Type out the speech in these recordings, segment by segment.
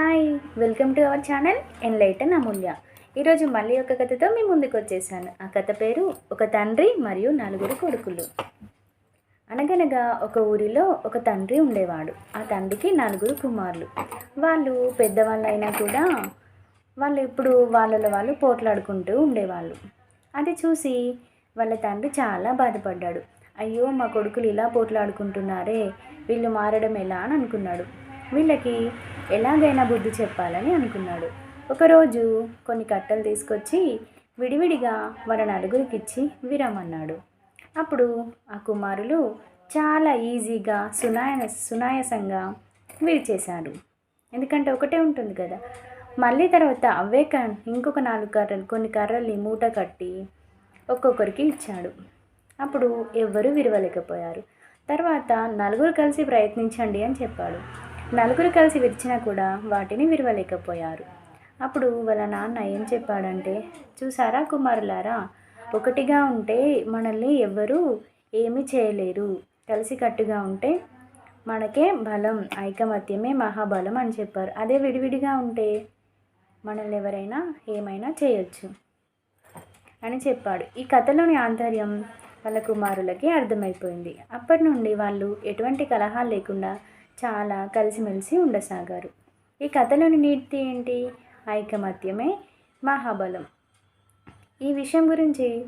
Hi welcome to our channel enlighten Amulya ఈరోజు మళ్ళీ ఒక కథతో మీ ముందుకు వచ్చేసాను. ఆ కథ పేరు ఒక తండ్రి మరియు నలుగురు కొడుకులు. అనగనగా ఒక ఊరిలో ఒక తండ్రి ఉండేవాడు. ఆ తండ్రికి నలుగురు కుమారులు. వాళ్ళు పెద్దవాళ్ళైనా కూడా వాళ్ళు ఇప్పుడు వాళ్ళలో వాళ్ళు పోట్లాడుకుంటూ ఉండేవాళ్ళు. అది చూసి వాళ్ళ తండ్రి చాలా బాధపడ్డాడు. అయ్యో మా కొడుకులు ఇలా పోట్లాడుకుంటున్నారే వీళ్ళు మారడం ఎలా అని అనుకున్నాడు. వీళ్ళకి ఎలాగైనా బుద్ధి చెప్పాలని అనుకున్నాడు. ఒకరోజు కొన్ని కట్టలు తీసుకొచ్చి విడివిడిగా వాళ్ళ నలుగురికి ఇచ్చి విరమన్నాడు. అప్పుడు ఆ కుమారులు చాలా ఈజీగా సునాయ సునాయాసంగా విరిచేశారు. ఎందుకంటే ఒకటే ఉంటుంది కదా. మళ్ళీ తర్వాత అవే క ఇంకొక నాలుగు కర్రలు కొన్ని కర్రల్ని మూట కట్టి ఒక్కొక్కరికి ఇచ్చాడు. అప్పుడు ఎవ్వరూ విరవలేకపోయారు. తర్వాత నలుగురు కలిసి ప్రయత్నించండి అని చెప్పాడు. నలుగురు కలిసి విరిచినా కూడా వాటిని విరవలేకపోయారు అప్పుడు వాళ్ళ నాన్న ఏం చెప్పాడంటే చూసారా కుమారులారా ఒకటిగా ఉంటే మనల్ని ఎవ్వరూ ఏమీ చేయలేరు. కలిసికట్టుగా ఉంటే మనకే బలం ఐకమత్యమే మహాబలం అని చెప్పారు. అదే విడివిడిగా ఉంటే మనల్ని ఎవరైనా ఏమైనా చేయొచ్చు అని చెప్పాడు. ఈ కథలోని ఆంతర్యం వాళ్ళ కుమారులకి అర్థమైపోయింది. అప్పటి నుండి వాళ్ళు ఎటువంటి కలహాలు లేకుండా చాలా కలిసిమెలిసి ఉండసాగారు. ఈ కథలోని నీతి ఏంటి? ఐకమత్యమే మహాబలం. ఈ విషయం గురించి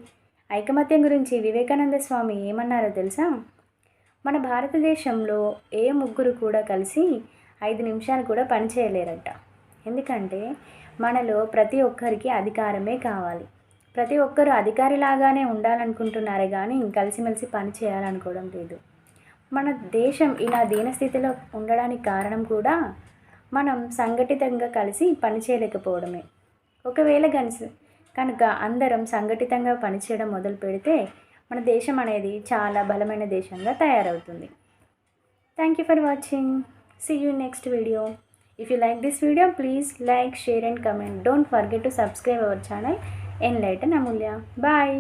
ఐకమత్యం గురించి వివేకానంద స్వామి ఏమన్నారో తెలుసా? మన భారతదేశంలో ఏ ముగ్గురు కూడా కలిసి ఐదు నిమిషాలు కూడా పని చేయలేరట. ఎందుకంటే మనలో ప్రతి ఒక్కరికి అధికారమే కావాలి. ప్రతి ఒక్కరు అధికారిలాగానే ఉండాలనుకుంటున్నారే కానీ కలిసిమెలిసి పని చేయాలనుకోవడం లేదు. మన దేశం ఇలా దీనస్థితిలో ఉండడానికి కారణం కూడా మనం సంఘటితంగా కలిసి పనిచేయలేకపోవడమే. ఒకవేళ కలిసి కనుక అందరం సంఘటితంగా పనిచేయడం మొదలు పెడితే మన దేశం అనేది చాలా బలమైన దేశంగా తయారవుతుంది. Thank you for watching see you next video if you like this video please like share and comment don't forget to subscribe our channel enlighten Amulya bye